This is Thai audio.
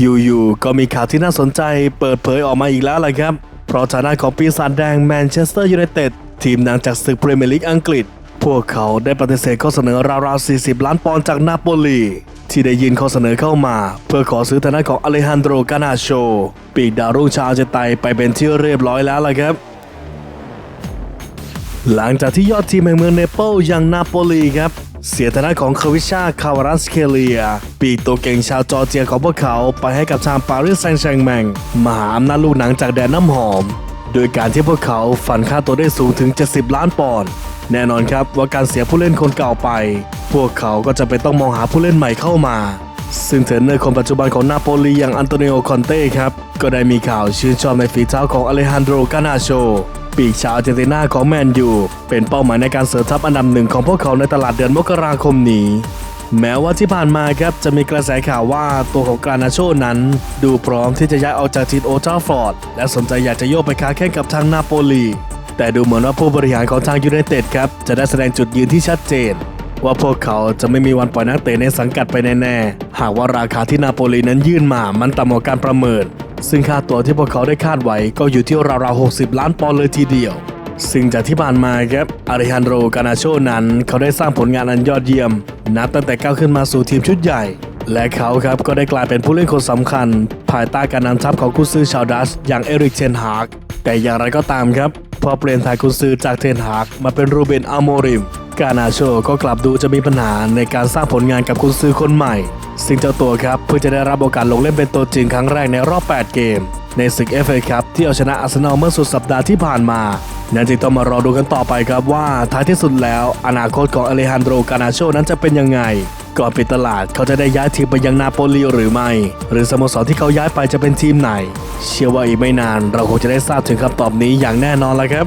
อยู่ๆก็มีข่าวที่น่าสนใจเปิดเผยออกมาอีกแล้วล่ะครับ เพราะฐานะของปีศาจแดงแมนเชสเตอร์ยูไนเต็ดทีมดังจากศึกพรีเมียร์ลีกอังกฤษ พวกเขาได้ปฏิเสธข้อเสนอราวๆ 40 ล้านปอนด์จากนาโปลี ที่ได้ยินข้อเสนอเข้ามา เพื่อขอซื้อฐานะของอเลฮันโดรกานาโช ปีกดาวรุ่งชาวเจไตไปเป็นที่เรียบร้อยแล้วล่ะครับ หลังจากที่ยอดทีมแห่งเมืองเนเปิลอย่างนาโปลีครับ เสียฐานะของควิชาคาวารัสเคเลีย ปีกตัวเก่งชาวจอร์เจียของพวกเขาไปให้กับทางปารีสแซงต์แชร์แมงมหาอำนาจลูกหนังจากแดนน้ำหอม โดยการที่พวกเขาฝันค่าตัวได้สูงถึง 70 ล้านปอนด์แน่นอนครับว่าการเสียผู้เล่นคนเก่าไป พวกเขาก็จะไปต้องมองหาผู้เล่นใหม่เข้ามา ซึ่งเทรนเนอร์คนปัจจุบันของนาโปลีอย่างอันโตนิโอคอนเต้ครับก็ได้มีข่าวชื่นชอบในฝีเท้าของอเลฮันโดรกานาโช ปีกชาวอาร์เจนตินาของแมนยูเป็นเป้าหมายในการเสริมทัพอันดับหนึ่งของพวกเขาในตลาดเดือนมกราคมนี้ แม้ว่าที่ผ่านมาครับจะมีกระแสข่าวว่าตัวของกรานาโชนั้น ดูพร้อมที่จะย้ายออกจากทีมโอทาฟฟอร์ด และสนใจอยากจะโยกไปค้าแข่งกับทางนาโปลี แต่ดูเหมือนว่าผู้บริหารของทางยูไนเต็ดครับจะได้แสดงจุดยืนที่ชัดเจน ว่าพวกเขาจะไม่มีวันปล่อยนักเตะในสังกัดไปแน่ๆหากว่าราคาที่นาโปลีนั้นยื่นมามันต่ำกว่าการประเมิน ซึ่งค่าตัวที่พวกเขาได้คาดไว้ก็อยู่ที่ราวๆ 60 ล้านปอนด์เลยทีเดียว ซึ่งจากที่ผ่านมาครับอาริฮันโรกานาโชนั้น เขาได้สร้างผลงานอันยอดเยี่ยม นับตั้งแต่ก้าวขึ้นมาสู่ทีมชุดใหญ่ และเขาครับก็ได้กลายเป็นผู้เล่นคนสำคัญ ภายใต้การนำทัพของกุซือชาวดัชอย่างเอริกเทนฮากแต่อย่างไรก็ตามครับพอเปลี่ยนถ่ายกุซือจากเทนฮากมาเป็นรูเบนอาโมริม กานาโชก็กลับดูจะมีปัญหาในการสร้างผลงานกับกุนซือคนใหม่ ซึ่งเจ้าตัวครับเพิ่งจะได้รับโอกาสลงเล่นเป็นตัวจริงครั้งแรกในรอบ 8 เกม ในศึก FA ครับที่เอาชนะอาร์เซนอลเมื่อสุดสัปดาห์ที่ผ่านมานั่นจึงต้องมารอดูกันต่อไปครับว่าท้ายที่สุดแล้ว อนาคตของอเลฮันโดรกานาโชนั้นจะเป็นยังไง ก่อนปิดตลาดเขาจะได้ย้ายทีมไปยังนาโปลีหรือไม่ หรือสโมสรที่เขาย้ายไปจะเป็นทีมไหน เชื่อว่าอีกไม่นาน เราคงจะได้ทราบถึงคำตอบนี้อย่างแน่นอนแล้วครับ